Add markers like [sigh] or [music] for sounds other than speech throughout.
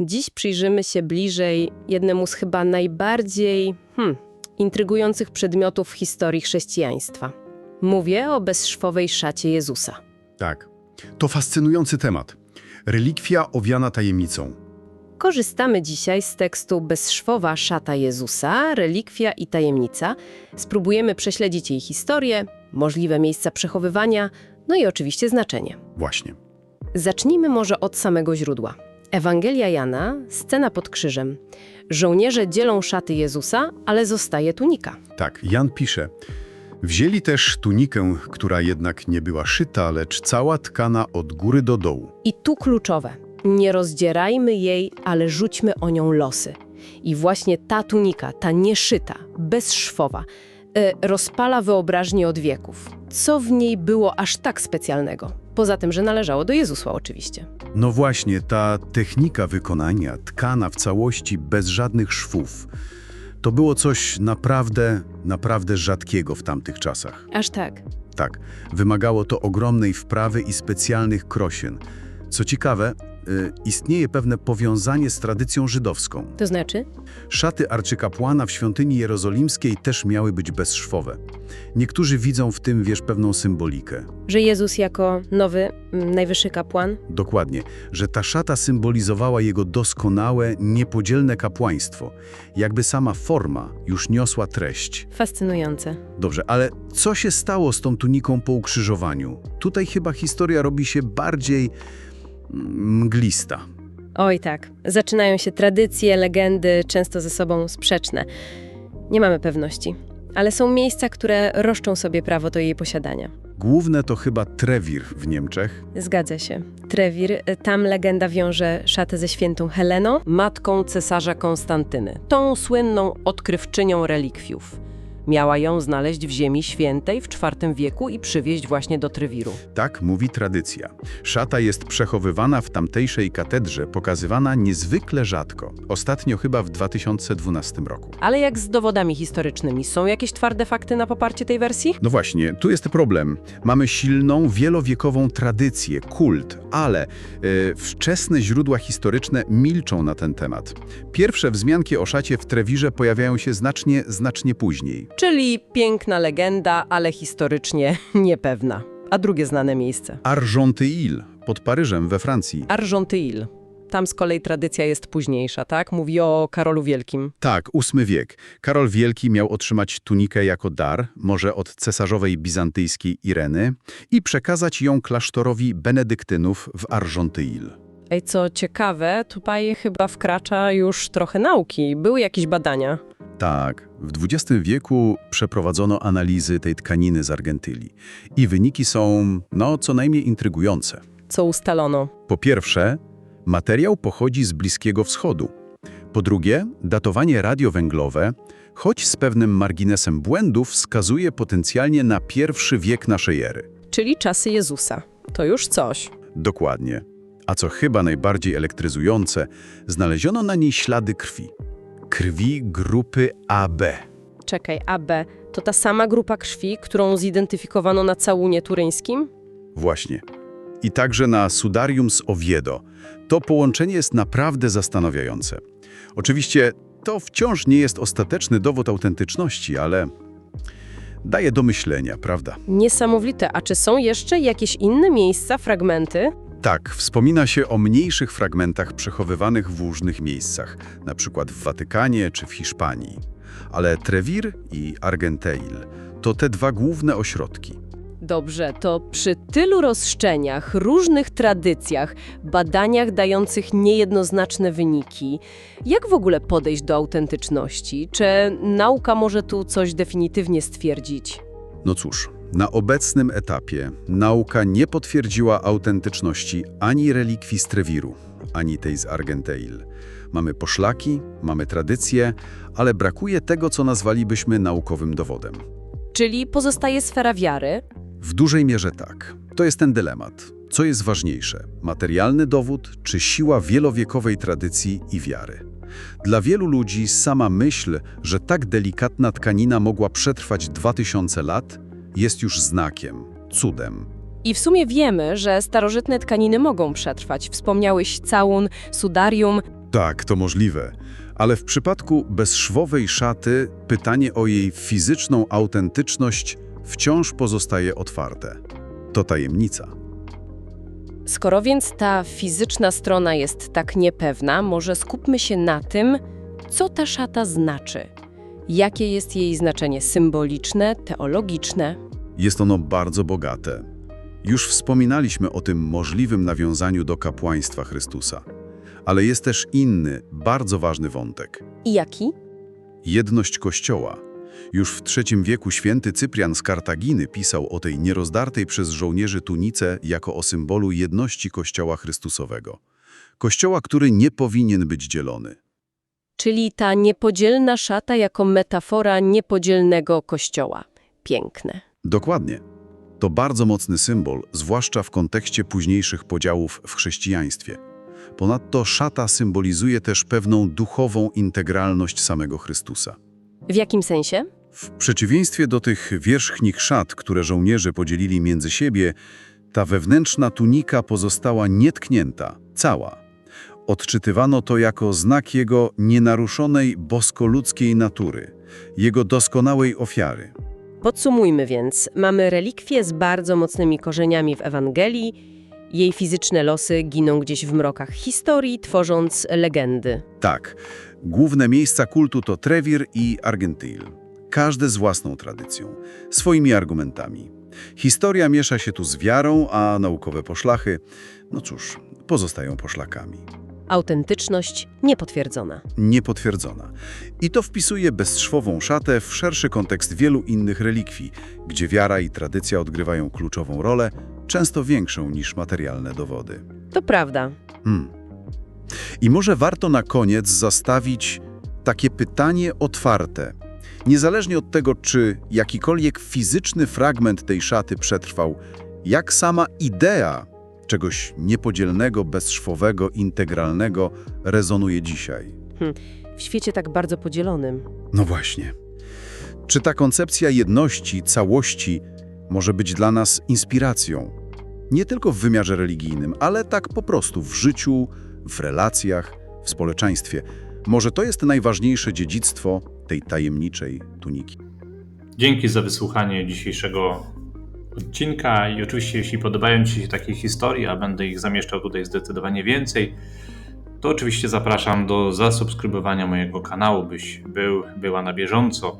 Dziś przyjrzymy się bliżej jednemu z chyba najbardziej hmm, intrygujących przedmiotów w historii chrześcijaństwa. Mówię o bezszwowej szacie Jezusa. Tak. To fascynujący temat. Relikwia owiana tajemnicą. Korzystamy dzisiaj z tekstu Bezszwowa szata Jezusa, relikwia i tajemnica. Spróbujemy prześledzić jej historię, możliwe miejsca przechowywania, no i oczywiście znaczenie. Właśnie. Zacznijmy może od samego źródła. Ewangelia Jana, scena pod krzyżem. Żołnierze dzielą szaty Jezusa, ale zostaje tunika. Tak, Jan pisze. Wzięli też tunikę, która jednak nie była szyta, lecz cała tkana od góry do dołu. I tu kluczowe. Nie rozdzierajmy jej, ale rzućmy o nią losy. I właśnie ta tunika, ta nieszyta, bezszwowa, rozpala wyobraźnię od wieków. Co w niej było aż tak specjalnego? Poza tym, że należało do Jezusa oczywiście. No właśnie, ta technika wykonania, tkana w całości bez żadnych szwów, to było coś naprawdę, naprawdę rzadkiego w tamtych czasach. Aż tak. Tak, wymagało to ogromnej wprawy i specjalnych krosien. Co ciekawe, y, istnieje pewne powiązanie z tradycją żydowską. To znaczy? Szaty arcykapłana w świątyni jerozolimskiej też miały być bezszwowe. Niektórzy widzą w tym, wiesz, pewną symbolikę. Że Jezus jako nowy, mm, najwyższy kapłan? Dokładnie, że ta szata symbolizowała jego doskonałe, niepodzielne kapłaństwo. Jakby sama forma już niosła treść. Fascynujące. Dobrze, ale co się stało z tą tuniką po ukrzyżowaniu? Tutaj chyba historia robi się bardziej mglista. Oj tak, zaczynają się tradycje, legendy, często ze sobą sprzeczne. Nie mamy pewności, ale są miejsca, które roszczą sobie prawo do jej posiadania. Główne to chyba Trewir w Niemczech. Zgadza się. Trewir, tam legenda wiąże szatę ze świętą Heleną. matką cesarza Konstantyny, tą słynną odkrywczynią relikwiów. Miała ją znaleźć w Ziemi Świętej w IV wieku i przywieźć właśnie do Trywiru. Tak mówi tradycja. Szata jest przechowywana w tamtejszej katedrze, pokazywana niezwykle rzadko. Ostatnio chyba w 2012 roku. Ale jak z dowodami historycznymi? Są jakieś twarde fakty na poparcie tej wersji? No właśnie, tu jest problem. Mamy silną, wielowiekową tradycję, kult, ale e, wczesne źródła historyczne milczą na ten temat. Pierwsze wzmianki o szacie w Trewirze pojawiają się znacznie, znacznie później. Czyli piękna legenda, ale historycznie [laughs] niepewna. A drugie znane miejsce. Argenteuil pod Paryżem we Francji. Argenteuil. Tam z kolei tradycja jest późniejsza, tak? Mówi o Karolu Wielkim. Tak, VIII wiek. Karol Wielki miał otrzymać tunikę jako dar, może od cesarzowej bizantyjskiej Ireny, i przekazać ją klasztorowi benedyktynów w Argenteuil. Ej, co ciekawe, tutaj chyba wkracza już trochę nauki. Były jakieś badania. Tak, w XX wieku przeprowadzono analizy tej tkaniny z Argentylii i wyniki są, no, co najmniej intrygujące. Co ustalono? Po pierwsze, materiał pochodzi z Bliskiego Wschodu. Po drugie, datowanie radiowęglowe, choć z pewnym marginesem błędów, wskazuje potencjalnie na pierwszy wiek naszej ery. Czyli czasy Jezusa. To już coś. Dokładnie. A co chyba najbardziej elektryzujące, znaleziono na niej ślady krwi. Krwi grupy AB. Czekaj, AB to ta sama grupa krwi, którą zidentyfikowano na całunie turyńskim? Właśnie. I także na Sudarium z Oviedo. To połączenie jest naprawdę zastanawiające. Oczywiście to wciąż nie jest ostateczny dowód autentyczności, ale daje do myślenia, prawda? Niesamowite. A czy są jeszcze jakieś inne miejsca, fragmenty? Tak, wspomina się o mniejszych fragmentach przechowywanych w różnych miejscach, na przykład w Watykanie czy w Hiszpanii. Ale Trevir i Argenteuil to te dwa główne ośrodki. Dobrze, to przy tylu rozszczeniach, różnych tradycjach, badaniach dających niejednoznaczne wyniki, jak w ogóle podejść do autentyczności? Czy nauka może tu coś definitywnie stwierdzić? No cóż, na obecnym etapie nauka nie potwierdziła autentyczności ani relikwii z Treviru, ani tej z Argenteuil. Mamy poszlaki, mamy tradycje, ale brakuje tego, co nazwalibyśmy naukowym dowodem. Czyli pozostaje sfera wiary, W dużej mierze tak. To jest ten dylemat. Co jest ważniejsze? Materialny dowód czy siła wielowiekowej tradycji i wiary? Dla wielu ludzi sama myśl, że tak delikatna tkanina mogła przetrwać 2000 lat, jest już znakiem, cudem. I w sumie wiemy, że starożytne tkaniny mogą przetrwać. Wspomniałeś całun, sudarium. Tak, to możliwe. Ale w przypadku bezszwowej szaty pytanie o jej fizyczną autentyczność wciąż pozostaje otwarte. To tajemnica. Skoro więc ta fizyczna strona jest tak niepewna, może skupmy się na tym, co ta szata znaczy. Jakie jest jej znaczenie symboliczne, teologiczne? Jest ono bardzo bogate. Już wspominaliśmy o tym możliwym nawiązaniu do kapłaństwa Chrystusa. Ale jest też inny, bardzo ważny wątek. I jaki? Jedność Kościoła. Już w III wieku święty Cyprian z Kartaginy pisał o tej nierozdartej przez żołnierzy tunice jako o symbolu jedności Kościoła Chrystusowego. Kościoła, który nie powinien być dzielony. Czyli ta niepodzielna szata jako metafora niepodzielnego kościoła. Piękne. Dokładnie. To bardzo mocny symbol, zwłaszcza w kontekście późniejszych podziałów w chrześcijaństwie. Ponadto szata symbolizuje też pewną duchową integralność samego Chrystusa. W jakim sensie? W przeciwieństwie do tych wierzchnich szat, które żołnierze podzielili między siebie, ta wewnętrzna tunika pozostała nietknięta, cała. Odczytywano to jako znak jego nienaruszonej bosko-ludzkiej natury, jego doskonałej ofiary. Podsumujmy więc. Mamy relikwię z bardzo mocnymi korzeniami w Ewangelii. Jej fizyczne losy giną gdzieś w mrokach historii, tworząc legendy. Tak, główne miejsca kultu to Trevir i Argentil. Każde z własną tradycją, swoimi argumentami. Historia miesza się tu z wiarą, a naukowe poszlachy, no cóż, pozostają poszlakami. Autentyczność niepotwierdzona. Niepotwierdzona. I to wpisuje bezszwową szatę w szerszy kontekst wielu innych relikwii, gdzie wiara i tradycja odgrywają kluczową rolę, często większą niż materialne dowody. To prawda. Hmm. I może warto na koniec zastawić takie pytanie otwarte. Niezależnie od tego, czy jakikolwiek fizyczny fragment tej szaty przetrwał, jak sama idea czegoś niepodzielnego, bezszwowego, integralnego rezonuje dzisiaj. W świecie tak bardzo podzielonym. No właśnie. Czy ta koncepcja jedności, całości może być dla nas inspiracją? Nie tylko w wymiarze religijnym, ale tak po prostu w życiu, w relacjach, w społeczeństwie. Może to jest najważniejsze dziedzictwo tej tajemniczej tuniki. Dzięki za wysłuchanie dzisiejszego odcinka i oczywiście jeśli podobają Ci się takie historie, a będę ich zamieszczał tutaj zdecydowanie więcej, to oczywiście zapraszam do zasubskrybowania mojego kanału, byś był, była na bieżąco.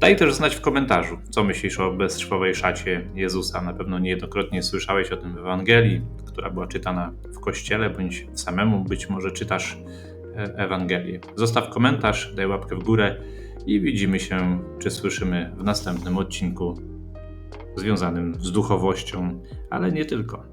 Daj też znać w komentarzu, co myślisz o bezszwowej szacie Jezusa. Na pewno niejednokrotnie słyszałeś o tym w Ewangelii, która była czytana w kościele, bądź samemu być może czytasz e, Ewangelię. Zostaw komentarz, daj łapkę w górę i widzimy się, czy słyszymy w następnym odcinku związanym z duchowością, ale nie tylko.